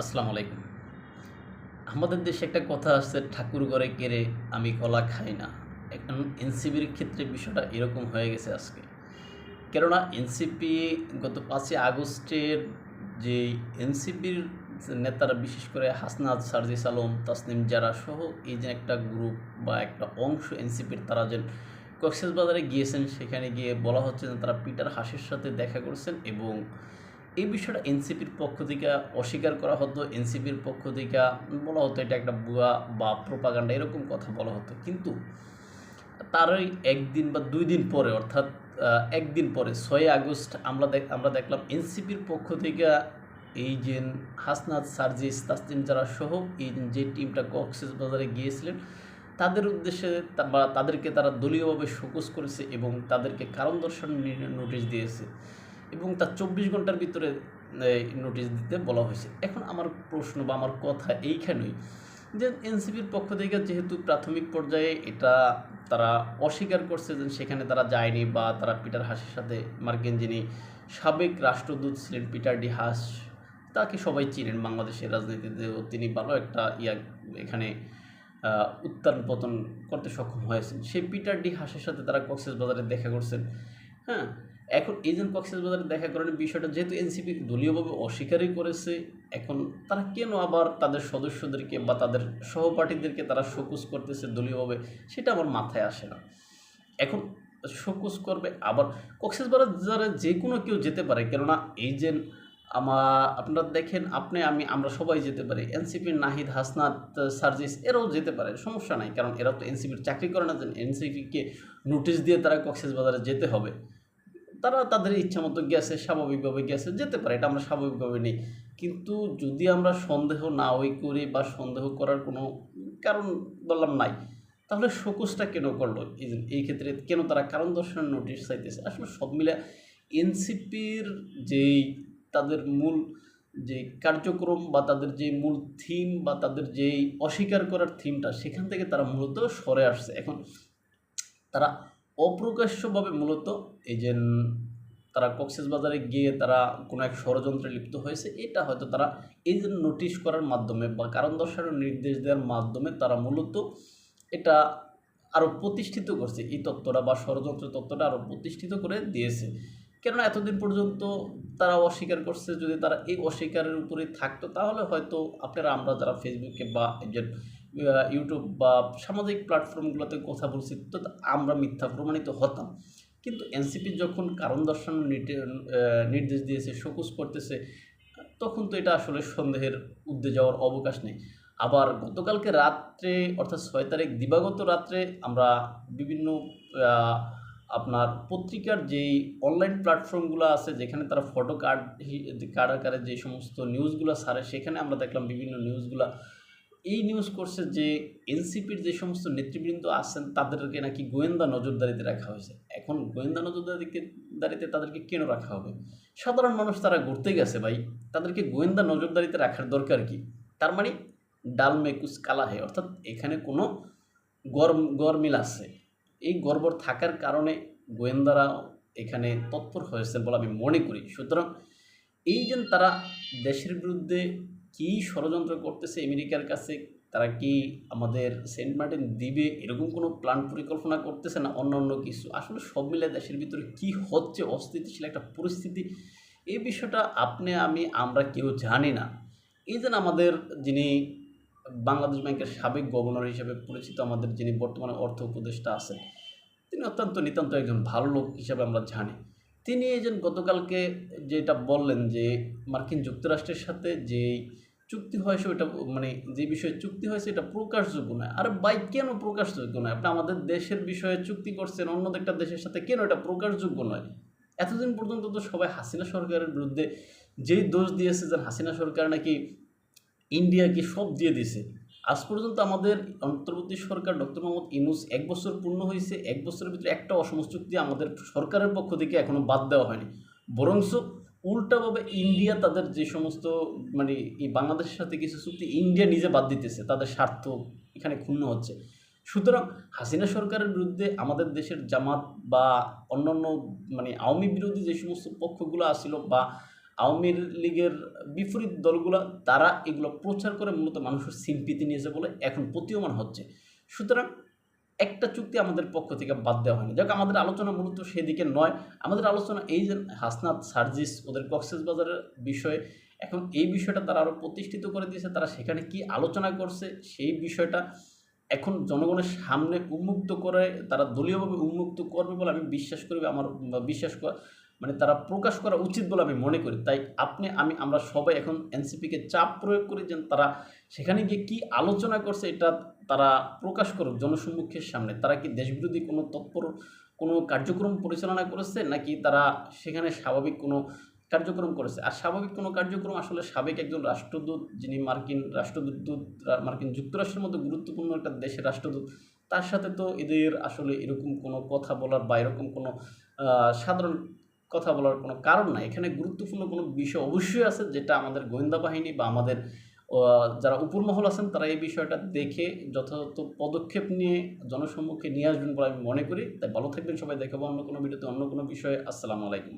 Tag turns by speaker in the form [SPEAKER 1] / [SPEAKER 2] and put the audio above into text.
[SPEAKER 1] আসসালামু আলাইকুম। আমাদের দেশে একটা কথা আছে ঠাকুর ঘরে কেড়ে আমি কলা খাই না। এখন এনসিপির ক্ষেত্রে বিষয়টা এরকম হয়ে গেছে আজকে। কেননা এনসিপি গত পাঁচই আগস্টের যে এনসিপির নেতারা, বিশেষ করে হাসনাত, সারজিস আলম, তাসনিম জারা সহ এই যে একটা গ্রুপ বা একটা অংশ এনসিপির, তারা যে কক্সবাজারে গিয়েছেন, সেখানে গিয়ে বলা হচ্ছে যে তারা পিটার হাসির সাথে দেখা করছেন এবং এই বিষয়টা এনসিপির পক্ষ থেকে অস্বীকার করা হতো, এনসিপির পক্ষ থেকে বলা হতো এটা একটা বুয়া বা প্রোপাগান্ডা এরকম কথা বলা হতো। কিন্তু তারই একদিন বা দুই দিন পরে, অর্থাৎ একদিন পরে, ছয় আগস্ট, আমরা দেখ, আমরা দেখলাম এনসিপির পক্ষ থেকে এই যে হাসনাত, সার্জিস তাসলিম যারা সহ এই যে টিমটা কক্সেস বাজারে গিয়েছিলেন, তাদের উদ্দেশ্যে বা তাদেরকে তারা দলীয়ভাবে শোকস করেছে এবং তাদেরকে কারণ দর্শন নোটিশ দিয়েছে। এবং তার চব্বিশ ঘণ্টার ভিতরে নোটিশ দিতে বলা হয়েছে। এখন আমার প্রশ্ন বা আমার কথা এইখানেই যে এনসিপির পক্ষ থেকে যেহেতু প্রাথমিক পর্যায়ে এটা তারা অস্বীকার করছে যে সেখানে তারা যায়নি বা তারা পিটার হাসের সাথে মার্কিন যিনি সাবেক রাষ্ট্রদূত ছিলেন পিটার ডি হাস, তাকে সবাই চিনেন বাংলাদেশের রাজনীতিতেও। তিনি ভালো একটা ইয়া এখানে উত্থান পতন করতে সক্ষম হয়েছেন। সেই পিটার ডি হাসের সাথে তারা কক্সেস বাজারে দেখা করছেন। হ্যাঁ এখন এই যে কক্সেস বাজারে দেখা করার বিষয়টা যেহেতু এনসিপি দলীয়ভাবে অস্বীকারই করেছে, এখন তারা কেন আবার তাদের সদস্যদেরকে বা তাদের সহপাঠীদেরকে তারা শোকুস করতেছে দলীয়ভাবে, সেটা আমার মাথায় আসে না। এখন শোকুস করবে আবার কক্সেস বাজারে যে কোনো কেউ যেতে পারে, কেননা এই যে আমার আপনারা দেখেন, আপনি, আমি, আমরা সবাই যেতে পারি এনসিপির নাহিদ হাসনাত, সার্জিস, এরাও যেতে পারে, সমস্যা নাই, কারণ এরা তো এনসিপির চাকরি করে না যে এনসিপিকে নোটিশ দিয়ে তারা কক্সেস বাজারে যেতে হবে। তারা তাদের ইচ্ছা মতো গেছে, স্বাভাবিকভাবে গেছে, যেতে পারে, এটা আমরা স্বাভাবিকভাবে নেই। কিন্তু যদি আমরা সন্দেহ না ওই করি বা সন্দেহ করার কোনো কারণ বললাম নাই, তাহলে শোকসটা কেন করল? এই ক্ষেত্রে কেন তারা কারণ দর্শনের নোটিশ চাইতেছে? আসলে সব মিলে এনসিপির যেই তাদের মূল যে কার্যক্রম বা তাদের যে মূল থিম বা তাদের যেই অস্বীকার করার থিমটা, সেখান থেকে তারা মূলত সরে আসছে। এখন তারা অপ্রকাশ্যভাবে মূলত এই যে তারা কক্সেস বাজারে গিয়ে তারা কোনো এক ষড়যন্ত্রে লিপ্ত হয়েছে, এটা হয়তো তারা এই যে নোটিশ করার মাধ্যমে বা কারণ দর্শানোর নির্দেশ দেওয়ার মাধ্যমে তারা মূলত এটা আরও প্রতিষ্ঠিত করছে। এই তত্ত্বটা বা ষড়যন্ত্র তত্ত্বটা আরও প্রতিষ্ঠিত করে দিয়েছে। কেননা এতদিন পর্যন্ত তারা অস্বীকার করছে, যদি তারা এই অস্বীকারের উপরেই থাকতো, তাহলে হয়তো আপনারা, আমরা যারা ফেসবুকে বা যে ইউটিউব বা সামাজিক প্ল্যাটফর্মগুলোতে কথা বলছি, তো আমরা মিথ্যা প্রমাণিত হতাম। কিন্তু এনসিপি যখন কারণ দর্শানোর নিটে- নির্দেশ দিয়েছে শোকস করতেছে, তখন তো এটা আসলে সন্দেহের উদ্দে যাওয়ার অবকাশ নেই। আবার গতকালকে রাত্রে, অর্থাৎ ছয় তারিখ দিবাগত রাত্রে আমরা বিভিন্ন আপনার পত্রিকার যেই অনলাইন প্ল্যাটফর্মগুলো আছে, যেখানে তারা ফটো কার্ড কার্ড আকারে যে সমস্ত নিউজগুলো সারে সেখানে আমরা দেখলাম বিভিন্ন নিউজগুলো এই নিউজ করছে যে এনসিপির যে সমস্ত নেতৃবৃন্দ আছেন, তাদেরকে নাকি গোয়েন্দা নজরদারিতে রাখা হয়েছে। এখন গোয়েন্দা নজরদারিতে, দারিতে তাদেরকে কেন রাখা হবে? সাধারণ মানুষ তারা ঘুরতে গেছে ভাই। তাদেরকে গোয়েন্দা নজরদারিতে রাখার দরকার কি? তার মানে ডাল মেকুস কালা হে অর্থাৎ এখানে কোনো গরম গরমিল আছে। এই গর্বর থাকার কারণে গোয়েন্দারা এখানে তৎপর হয়েছে বলে আমি মনে করি। সুতরাং এই যে তারা দেশের বিরুদ্ধে কী ষড়যন্ত্র করতেছে আমেরিকার কাছে? তারা কি আমাদের সেন্ট মার্টিন দিবে এরকম কোনো প্ল্যান পরিকল্পনা করতেছে না অন্য অন্য কিছু? আসলে সব মিলে দেশের ভিতরে কি হচ্ছে? অস্থিতিশীল একটা পরিস্থিতি। এই বিষয়টা আপনি, আমি, আমরা কেউ জানি না। এই যেন আমাদের যিনি বাংলাদেশ ব্যাংকের সাবেক গভর্নর হিসেবে পরিচিত আমাদের যিনি বর্তমানে অর্থ উপদেষ্টা আছেন, তিনি অত্যন্ত নিতান্ত একজন ভালো লোক হিসাবে আমরা জানি। তিনি এই যে গতকালকে যেটা বললেন যে মার্কিন যুক্তরাষ্ট্রের সাথে যে চুক্তি হয়েছে ওটা মানে যে বিষয়ে চুক্তি হয়েছে এটা প্রকাশযোগ্য নয়। আর বাই কেন প্রকাশযোগ্য নয়? আপনি আমাদের দেশের বিষয়ে চুক্তি করছেন, অন্য একটা দেশের সাথে কেন এটা প্রকাশযোগ্য নয়? এতদিন পর্যন্ত তো সবাই হাসিনা সরকারের বিরুদ্ধে যেই দোষ দিয়েছে যে হাসিনা সরকার নাকি ইন্ডিয়াকে সব দিয়ে দিছে আজ পর্যন্ত আমাদের অন্তর্বর্তী সরকার ডক্টর মোহাম্মদ ইনুস এক বছর পূর্ণ হয়েছে, এক বছরের ভিতরে একটা অসম চুক্তি আমাদের সরকারের পক্ষ থেকে এখনও বাদ দেওয়া হয়নি। বরঞ্চ উল্টাভাবে ইন্ডিয়া তাদের যে সমস্ত মানে এই বাংলাদেশের সাথে কিছু চুক্তি ইন্ডিয়া নিজে বাদ দিতেছে, তাদের স্বার্থ এখানে ক্ষুণ্ণ হচ্ছে। সুতরাং হাসিনা সরকারের বিরুদ্ধে আমাদের দেশের জামাত বা অন্যান্য মানে আওয়ামী বিরোধী যে সমস্ত পক্ষগুলো আসছিল বা আওয়ামী লীগের বিপরীত দলগুলো, তারা এগুলো প্রচার করে মূলত মানুষের সিম্পিতি নিয়েছে বলে এখন প্রতীয়মান হচ্ছে। সুতরাং একটা চুক্তি আমাদের পক্ষ থেকে বাদ দেওয়া হয়নি। যাক, আমাদের আলোচনা মূলত সেদিকে নয়। আমাদের আলোচনা এই যে হাসনাত, সার্জিস, ওদের কক্সেস বাজারের বিষয়ে। এখন এই বিষয়টা তারা আরও প্রতিষ্ঠিত করে দিয়েছে। তারা সেখানে কি আলোচনা করছে সেই বিষয়টা এখন জনগণের সামনে উন্মুক্ত করে, তারা দলীয়ভাবে উন্মুক্ত করবে বলে আমি বিশ্বাস করি আমার বিশ্বাস করা মানে তারা প্রকাশ করা উচিত বলে আমি মনে করি। তাই আপনি, আমি, আমরা সবাই এখন এনসিপিকে চাপ প্রয়োগ করি যেন তারা সেখানে গিয়ে কি আলোচনা করছে এটা তারা প্রকাশ করুক জনসম্মুখের সামনে। তারা কি দেশবিরোধী কোনো তৎপর কোনো কার্যক্রম পরিচালনা করেছে, নাকি তারা সেখানে স্বাভাবিক কোনো কার্যক্রম করেছে? আর স্বাভাবিক কোনো কার্যক্রম আসলে সাবেক একজন রাষ্ট্রদূত, যিনি মার্কিন রাষ্ট্রদূত মার্কিন যুক্তরাষ্ট্রের মতো গুরুত্বপূর্ণ একটা দেশের রাষ্ট্রদূত, তার সাথে তো এদের আসলে এরকম কোনো কথা বলার বা এরকম কোনো সাধারণ কথা বলার কোনো কারণ নাই। এখানে গুরুত্বপূর্ণ কোনো বিষয় অবশ্যই আছে, যেটা আমাদের গোয়েন্দা বাহিনী বা আমাদের যারা উপরমহল আছেন, তারা এই বিষয়টা দেখে যথাযথ পদক্ষেপ নিয়ে জনসম্মুখে নিয়ে আসবেন বলে আমি মনে করি। তাই ভালো থাকবেন সবাই। দেখাবো অন্য কোনো ভিডিওতে অন্য কোনো বিষয়ে। আসসালামু আলাইকুম।